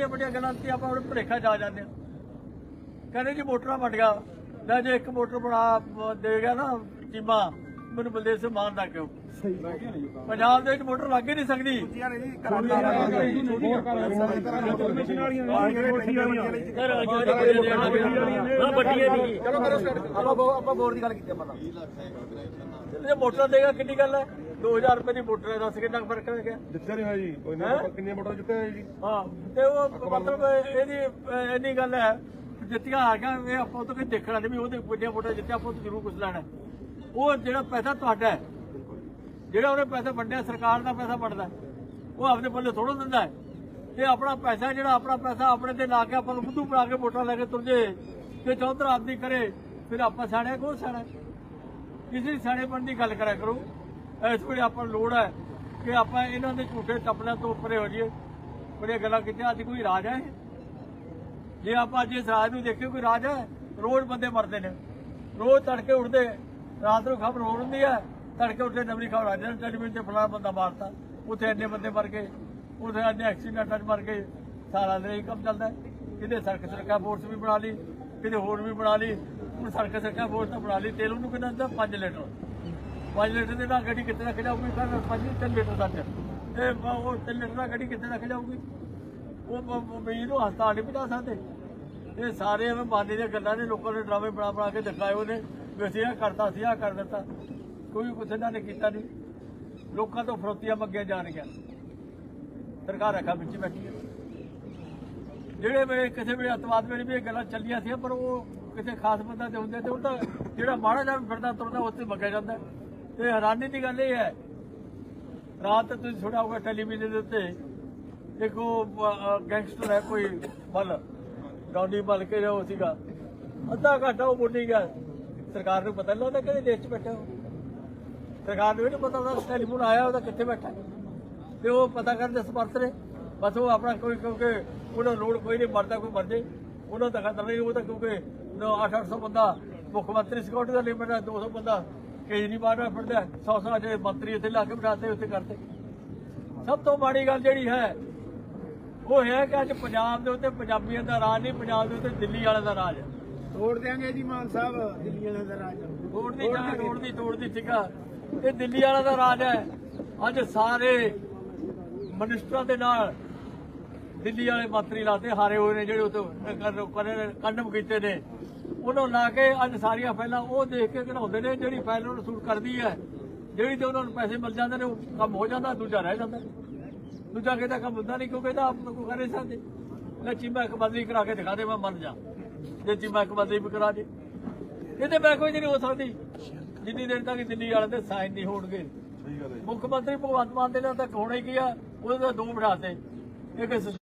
ਵੱਡੀਆਂ ਵੱਡੀਆਂ ਗੱਲਾਂ ਤੇ ਆਪਾਂ ਹੁਣ ਭੁਲੇਖਾ ਜਾ ਜਾਂਦੇ ਹਾਂ। ਕਹਿੰਦੇ ਜੀ ਮੋਟਰਾਂ ਵਟ ਗਿਆ। ਲੈ ਜੇ ਇੱਕ ਮੋਟਰ ਬਣਾ ਦੇ ਗਿਆ ਨਾ ਚੀਮਾ ਮੈਨੂੰ ਬਲਦੇਵ ਸਿੰਘ ਮਾਨ ਦਾ ਕਿਉਂ ਪੰਜਾਬ ਦੇ ਵਿੱਚ ਮੋਟਰ ਲੱਗ ਹੀ ਨਹੀਂ ਸਕਦੀ। ਚਲੋ ਆਪਾਂ ਬੋਰ ਦੀ ਗੱਲ ਕੀਤੀ ਆਪਾਂ ਤਾਂ। ਮੋਟਰ ਦੇਗਾ ਕਿੰਨੀ ਗੱਲ ਹੈ? 2000 ਰੁਪਏ ਦੀ ਮੋਟਰ ਹੈ ਦੱਸ ਕਿੰਨਾ ਕੁ ਫ਼ਰਕ ਹੈ ਗਿਆ ਜਿੱਤਿਆ ਨਹੀਂ ਹੋਇਆ ਜੀ ਕੋਈ ਹੈਂ? ਨਾ ਕਿੰਨੀਆਂ ਮੋਟਰ ਜਿੱਤਿਆ ਹੈ ਜੀ। ਹਾਂ ਤੇ ਉਹ ਮਤਲਬ ਇਹਦੀ ਇੰਨੀ ਗੱਲ ਹੈ ਜਿੱਤੀਆਂ ਆ ਗਿਆ ਇਹ ਆਪਾਂ ਤੋਂ ਕੋਈ ਦੇਖਣਾ ਨਹੀਂ ਵੀ ਉਹਦੇ ਵੱਡੀਆਂ ਮੋਟਰ ਜਿੱਤਿਆ ਆਪਾਂ ਤੋਂ ਜ਼ਰੂਰ ਕੁਝ ਲੈਣਾ ਉਹ ਜਿਹੜਾ ਪੈਸਾ ਤੁਹਾਡਾ ਹੈ ਜਿਹੜਾ ਉਹਨੇ ਪੈਸਾ ਵੰਡਿਆ ਸਰਕਾਰ ਦਾ ਪੈਸਾ ਵੰਡਦਾ ਉਹ ਆਪਣੇ ਪੱਲੇ ਥੋੜਾ ਦਿੰਦਾ ਹੈ। ਇਹ ਆਪਣਾ ਪੈਸਾ ਜਿਹੜਾ ਆਪਣਾ ਪੈਸਾ ਆਪਣੇ ਤੇ ਲਾ ਕੇ ਆਪਾਂ ਨੂੰ ਬੁੱਧੂ ਬਣਾ ਕੇ ਵੋਟਾਂ ਲੈ ਕੇ ਤੁਰ ਜੇ ਤੇ ਚੌਧਰ ਆਦਮੀ ਕਰੇ ਫਿਰ ਆਪਾਂ ਸਾੜਿਆ ਕੋ ਸਾੜਾ ਕਿਸੇ ਸਿਆਣੇਪਣ ਦੀ ਗੱਲ ਕਰਿਆ ਕਰੋ। ਇਸ ਵੇਲੇ ਆਪਾਂ ਨੂੰ ਲੋੜ ਹੈ ਕਿ ਆਪਾਂ ਇਹਨਾਂ ਦੇ ਝੂਠੇ ਟੱਪਣਿਆਂ ਤੋਂ ਉੱਪਰੇ ਹੋ ਜਾਈਏ। ਬੜੀਆਂ ਗੱਲਾਂ ਕੀਤੀਆਂ, ਅੱਜ ਕੋਈ ਰਾਜ ਹੈ? ਇਹ? ਜੇ ਆਪਾਂ ਅੱਜ ਇਸ ਰਾਜ ਨੂੰ ਦੇਖੀਏ, ਕੋਈ ਰਾਜ ਹੈ? ਰੋਜ਼ ਬੰਦੇ ਮਰਦੇ ਨੇ। ਰੋਜ਼ ਤੜਕੇ ਉੱਠਦੇ, ਰਾਤ ਨੂੰ ਖਬਰ ਹੋ ਹੁੰਦੀ ਹੈ। ਤੜਕੇ ਉੱਠਦੇ, ਨਵੀਂ ਖਬਰ ਆ ਜਾਂਦੀ ਟੈਲੀਵਿਜ਼ਨ ਤੇ ਫਲਾਣਾ ਬੰਦਾ ਮਾਰਤਾ। ਉੱਥੇ ਇੰਨੇ ਬੰਦੇ ਮਰ ਗਏ, ਉੱਥੇ ਇੰਨੇ ਐਕਸੀਡੈਂਟਾਂ 'ਚ ਮਰ ਗਏ। ਸਾਰਾ ਦਿਨ ਇਹ ਕੰਮ ਚੱਲਦਾ ਕਿਤੇ ਸੜਕ ਸੁਰੱਖਿਆ ਫੋਰਸ ਵੀ ਬਣਾ ਲਈ, ਕਿਤੇ ਹੋਰ ਵੀ ਬਣਾ ਲਈ। ਹੁਣ ਸੜਕ ਸੁਰੱਖਿਆ ਫੋਰਸ ਤਾਂ ਬਣਾ ਲਈ, ਤੇਲ ਉਹਨੂੰ ਕਿੰਨਾ ਦਿੰਦਾ? 5 ਲੀਟਰ। 5 ਲੀਟਰ ਦੇ ਨਾਲ ਗੱਡੀ ਕਿੱਥੇ ਰੱਖ ਜਾਊਗੀ? ਸਰ 5 3 ਲੀਟਰ ਦਾ ਤੇ ਇਹ ਉਹ 3 ਲੀਟਰ ਦਾ ਗੱਡੀ ਕਿੱਥੇ ਰੱਖ ਜਾਊਗੀ? ਉਹ ਮਰੀਜ਼ ਨੂੰ ਹਸਪਤਾਲ ਨਹੀਂ ਪਹੁੰਚਾ ਸਕਦੇ। ਇਹ ਸਾਰੇ ਐਵੇਂ ਬਾਨੀ ਦੀਆਂ ਗੱਲਾਂ ਨੇ, ਲੋਕਾਂ ਨੇ ਡਰਾਮੇ ਬਣਾ ਬਣਾ ਕੇ ਦਿਖਾਏ ਉਹਨੇ। ਵੀ ਅਸੀਂ ਇਹ ਕਰਤਾ ਸੀ ਆ ਕਰ ਦਿੱਤਾ। ਕੋਈ ਕੁਛ ਇਹਨਾਂ ਨੇ ਕੀਤਾ ਨਹੀਂ। ਲੋਕਾਂ ਤੋਂ ਫਰੋਤੀਆਂ ਮੰਗੀਆਂ ਜਾਣਗੀਆਂ ਸਰਕਾਰ ਰੱਖਾ ਵਿੱਚ ਬੈਠੀ ਹੈ। ਜਿਹੜੇ ਵੇਲੇ ਕਿਸੇ ਵੇਲੇ ਅਤਵਾਦ ਵੇਲੇ ਵੀ ਇਹ ਗੱਲਾਂ ਚੱਲੀਆਂ ਸੀ, ਪਰ ਉਹ ਕਿਸੇ ਖਾਸ ਬੰਦਾ ਤੇ ਹੁੰਦੇ ਤੇ ਉਹ ਤਾਂ ਜਿਹੜਾ ਮਾੜਾ ਜਿਹਾ ਫਿਰਦਾ, ਤੁਰਦਾ ਉੱਥੇ ਮੰਗਿਆ ਜਾਂਦਾ। ਤੇ ਹੈਰਾਨੀ ਦੀ ਗੱਲ ਇਹ ਹੈ। ਰਾਤ ਤੁਸੀਂ ਸੁਣਿਆ ਹੋਊਗਾ ਟੈਲੀਵਿਜ਼ਨ ਦੇ ਉੱਤੇ, ਇੱਕ ਉਹ ਗੈਂਗਸਟਰ ਹੈ ਕੋਈ, ਬਲ ਡੌਂਡੀ ਬਲ ਕੇ ਉਹ ਸੀਗਾ। ਅੱਧਾ ਘੰਟਾ ਉਹ ਬੋਲੀ ਗਿਆ। ਸਰਕਾਰ ਨੂੰ ਪਤਾ ਨਹੀਂ ਲੱਗਦਾ ਕਿਹੜੇ ਦੇਸ਼ 'ਚ ਬੈਠਾ ਉਹ। ਸਰਕਾਰ ਨੂੰ ਵੀ ਨਹੀਂ ਪਤਾ ਉਹਦਾ ਟੈਲੀਫੋਨ ਆਇਆ ਉਹਦਾ ਕਿੱਥੇ ਬੈਠਾ। ਤੇ ਉਹ ਪਤਾ ਕਰਦੇ ਸਮਰਥ ਨੇ। ਬਸ ਉਹ ਆਪਣਾ ਕੋਈ, ਕਿਉਂਕਿ ਉਹਨਾਂ ਲੋੜ ਕੋਈ ਨਹੀਂ ਮਰਦਾ ਕੋਈ ਮਰ ਜੇ ਉਹਨਾਂ ਦਾ ਖਤਰਾ ਨਹੀਂ ਉਹ ਤਾਂ ਕਿਉਂਕਿ 8-800 ਬੰਦਾ ਮੁੱਖ ਮੰਤਰੀ ਸਿਕਿਉਰਿਟੀ ਦਾ ਲਿਮਟ ਹੈ 200 ਬੰਦਾ ਕੇਜਰੀਵਾਲ ਨਾਲ ਫਿਰਦਾ। 100 ਜਿਹੜੇ ਮੰਤਰੀ ਇੱਥੇ ਲਾ ਕੇ ਬਿਠਾਤੇ ਉੱਥੇ ਕਰਤੇ। ਸਭ ਤੋਂ ਮਾੜੀ ਗੱਲ ਜਿਹੜੀ ਹੈ ਉਹ ਹੈ ਕਿ ਅੱਜ ਪੰਜਾਬ ਦੇ ਉੱਤੇ ਪੰਜਾਬੀਆਂ ਦਾ ਰਾਜ ਨਹੀਂ ਪੰਜਾਬ ਦੇ ਉੱਤੇ ਦਿੱਲੀ ਵਾਲਿਆਂ ਦਾ ਰਾਜ ਹੈ। ਤੋੜ ਦਿਆਂਗੇ ਜੀ ਮਾਨ ਸਾਹਿਬ ਦਿੱਲੀ ਵਾਲਿਆਂ ਦਾ ਰਾਜ। ਤੋੜ ਦੀ ਜਾਂ ਤੋੜ ਦੀ ਤੋੜ ਦੀ ਠੀਕਾ ਇਹ ਦਿੱਲੀ ਵਾਲਾ ਦਾ ਰਾਜ ਹੈ। ਅੱਜ ਸਾਰੇ ਮਨਿਸਟਰਾਂ ਦੇ ਨਾਲ ਦਿੱਲੀ ਵਾਲੇ ਮੰਤਰੀ ਲਾਤੇ ਹਾਰੇ ਹੋਏ ਨੇ ਜਿਹੜੇ ਉਤੇ ਕੰਡਮ ਕੀਤੇ ਨੇ। ਉਹਨਾਂ ਲਾ ਕੇ ਅੱਜ ਸਾਰੀਆਂ ਫਾਈਲਾਂ ਉਹ ਦੇਖ ਕੇ ਘੜਾਉਂਦੇ ਨੇ ਜਿਹੜੀ ਫਾਈਲ ਉਹਨੂੰ ਸੂਟ ਕਰਦੀ ਹੈ। ਜਿਹੜੀ ਤੇ ਉਹਨਾਂ ਨੂੰ ਪੈਸੇ ਮਿਲ ਜਾਂਦੇ ਨੇ ਉਹ ਕੰਮ ਹੋ ਜਾਂਦਾ ਦੂਜਾ ਰਹਿ ਜਾਂਦਾ। ਦੂਜਾ ਕਿਹਦਾ ਕੰਮ ਹੁੰਦਾ ਨਹੀਂ ਕਿਉਂਕਿ ਇਹਦਾ ਆਪ ਨੂੰ ਕੋਈ ਕਰ ਸਕਦੇ। ਲੈ ਚੀਮਾ ਇੱਕ ਬਦਲੀ ਕਰਾ ਕੇ ਦਿਖਾ ਦੇ ਮੈਂ ਮੰਨ ਜਾ। ਜੇ ਚੀਮਾ ਇੱਕ ਬਦਲੀ ਵੀ ਕਰਾ ਦੇ। ਇਹਦੇ ਮੈਂ ਕੋਈ ਨਹੀਂ ਹੋ ਸਕਦੀ। ਜਿੰਨੀ ਦੇਰ ਤੱਕ ਦਿੱਲੀ ਵਾਲਿਆਂ ਦੇ ਸਾਈਨ ਨਹੀਂ ਹੋਣਗੇ। ਮੁੱਖ ਮੰਤਰੀ ਭਗਵੰਤ ਮਾਨ ਦੇ ਨਾਲ ਤਾਂ ਹੋਣਾ ਹੀ ਕੀ ਆ ਉਹਦੇ ਦੋ ਬਿਠਾਤੇ ਇੱਕ